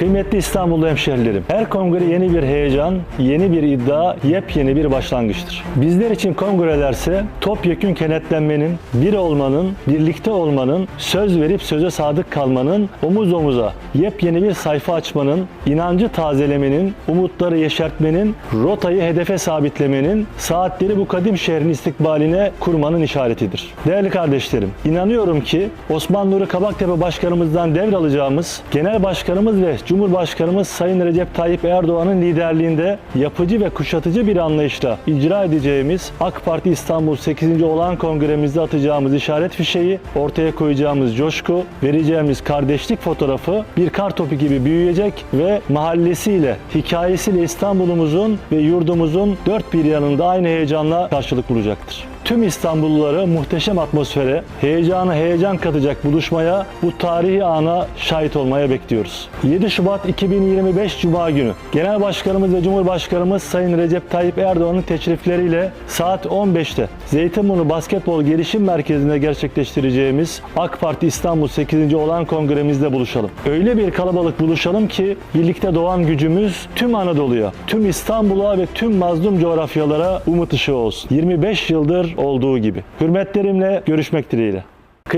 Kıymetli İstanbullu hemşehrilerim, her kongre yeni bir heyecan, yeni bir iddia, yepyeni bir başlangıçtır. Bizler için kongrelerse topyekün kenetlenmenin, bir olmanın, birlikte olmanın, söz verip söze sadık kalmanın, omuz omuza yepyeni bir sayfa açmanın, inancı tazelemenin, umutları yeşertmenin, rotayı hedefe sabitlemenin, saatleri bu kadim şehrin istikbaline kurmanın işaretidir. Değerli kardeşlerim, inanıyorum ki Osman Nuri Kabaktepe Başkanımızdan devralacağımız Genel Başkanımız ve Cumhurbaşkanımız Sayın Recep Tayyip Erdoğan'ın liderliğinde yapıcı ve kuşatıcı bir anlayışla icra edeceğimiz AK Parti İstanbul 8. Olağan Kongremizde atacağımız işaret fişeği, ortaya koyacağımız coşku, vereceğimiz kardeşlik fotoğrafı bir kar topu gibi büyüyecek ve mahallesiyle, hikayesiyle İstanbul'umuzun ve yurdumuzun dört bir yanında aynı heyecanla karşılık bulacaktır. Tüm İstanbulluları muhteşem atmosfere, heyecana heyecan katacak buluşmaya, bu tarihi ana şahit olmaya bekliyoruz. 7 Şubat 2025 Cuma günü Genel Başkanımız ve Cumhurbaşkanımız Sayın Recep Tayyip Erdoğan'ın teşrifleriyle saat 15'te Zeytinburnu Basketbol Gelişim Merkezi'nde gerçekleştireceğimiz AK Parti İstanbul 8. olan kongremizde buluşalım. Öyle bir kalabalık buluşalım ki birlikte doğan gücümüz tüm Anadolu'ya, tüm İstanbul'a ve tüm mazlum coğrafyalara umut ışığı olsun. 25 yıldır olduğu gibi. Hürmetlerimle görüşmek dileğiyle.